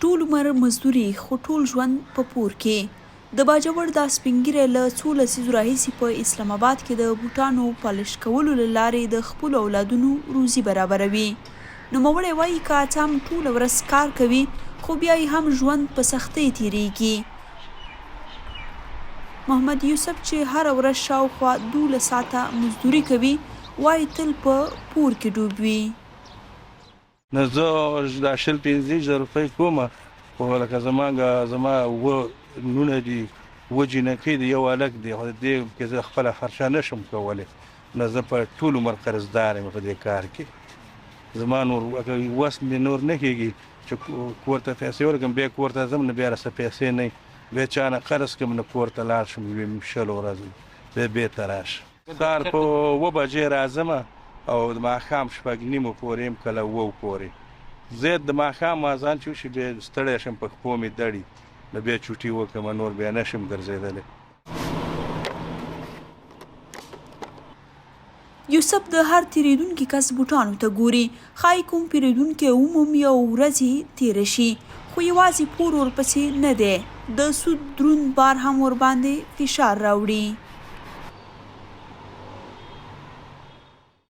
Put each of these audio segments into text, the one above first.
ټول عمر مزدوري خو ټول ژوند په پور کې. د باجوړ د سپینګیره له څو لسیزو راهیسې په اسلام آباد کې د بوټانو پالش کولو لارې د خپلو اولادونو روزي برابروي. نوموړی وایي که څه هم ټوله ورځ کار کوي خو بیا یې هم ژوند په سختۍ تیریږي. محمد یوسف چې هر ورځ شاوخوا دولس ساعته مزدوري کوي وایي تل په پور کې ډوب وي نو زه دا شل پنځه زره روپۍ کوم خو لکه زما زما و نونه دي و جنکې دی یو الک دی. خو دې کې زه خپل خرچه نشم کولای نو زه په ټول عمر قرضدار یم په دې کار کې. زما نور وس مې نور نه کېږي چې کور ته پیسې ورکړم بیا کور ته ځم نه بیا راسه پیسې نه بیا چا نه قرض کوم نه کور ته لاړ شم شل ورځې. بیا بېرته راشم. سهار په اوه بجې راځم او د ماښام شپږ نیمو پورې هم کله وو پورې. زه د ماښام اذان چې وشي بیا ستړی شم په پښو مې دړي. نو بیا چوټي وکړم نور بیا نشم ګرځېدلی. یوسف د هر تیریدونکي کس بوټانو ته ګوري. ښایي کوم پیریدونکی عمومي یو ورځې تیره شي. خو یوازې پور ورپسې نه دی. د سود دروند بار هم ورباندې فشار راوړي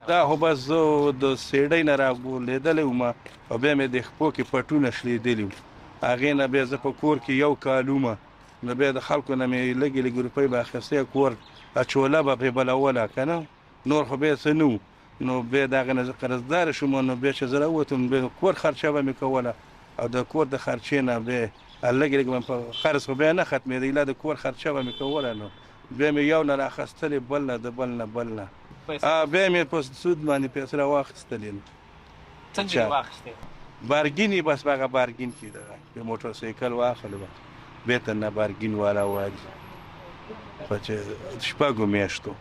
دا خو بس زه د سیډۍ نه رالیدلی وم او بیا مې د خپو کې پټونه شلیدلي وو. هغې نه بیا زه په کور کې یو کال وم نو بیا د خلکو نه مې لږې لږې روپۍ به اخیستې کور اچوله به پرې بلوله که نه؟ نور خو بیا څه نه نو بیا د هغې نه زه قرضداره شوم نو بیا چې زه راووتم بیا کور خرچه به مې کوله. او د کور د خرچې نه بیا لږې لږې په قرض خو بیا نه ختمېدی لا د کور خرچه به مې کوله نو بیا مې یو نه راخیستلې بل نه د بل نه بل نه بیا مې په سود باندې پیسې راواخیستلې نو څنګه واخیستې بارګینی بس هغه بارګین کې ده په موټر سایکل واخلې بس به ته نه بارګین والا وایي په چې شپږو میاشتو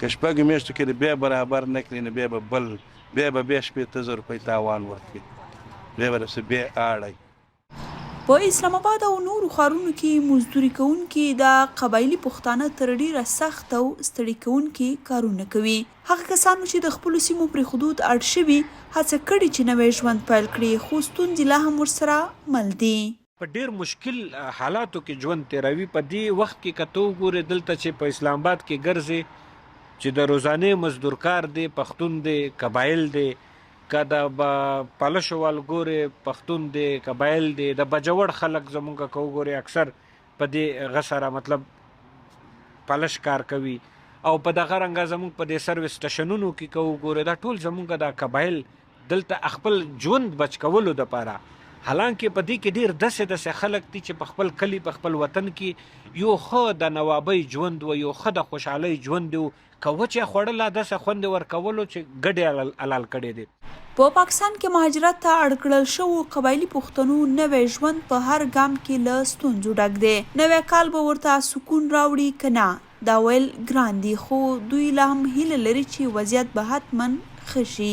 که شپږو میاشتو کې بیا برابر نکړي نه به بل به ته زر روپۍ تاوان ورکړي به رسې بیا اړای په اسلام آباد او نورو ښارونو کې مزدوري کوونکي د قبایلی پښتانه تر ډیره سخت او ستړي کوونکي کارونه کوي. هغه کسانو چې د خپل سیمو پر حدود اړ شوي هڅه کړې چې نوې ژوند پیل کړي خو ستونزې لا هم ورسره مل دي. په ډیر مشکل حالاتو کې ژوند تیروي په دې وخت کې کته وګوره دلته چې په اسلام آباد کې ګرځي چې د روزانه مزدور کار دی پښتون دی قبایل دی کدا پالش وال ګوره پښتون دی قبایل دی د بجوړ خلک زمونږه کو ګوره اکثر په دې غسره مطلب پالش کار کوي. او په دغه رنګ زمونږ په دې سرویس سټیشنونو کې کو ګوره دا ټول زمونږه د قبایل دلته خپل ژوند بچ کولو د پاره حالانکه په دې کې ډیر دسه دسه خلک دي چې په خپل کلی په خپل وطن کې یو خو د نوابی ژوند و یو خو د خوشحالي ژوند و کوه چې خړل دسه خوند ورکولو چې ګډه علال کړي دي. په پاکستان کې مهاجرت ته اړکړل شو قبایلی پښتنو نوې ژوند په هر ګام کې له ستونزو ډک دی. نوې کال به ورته سکون راوړي کنا دا ویل ګران دي خو دوی لا هم هیله لري چې وضعیت به حتمن خشي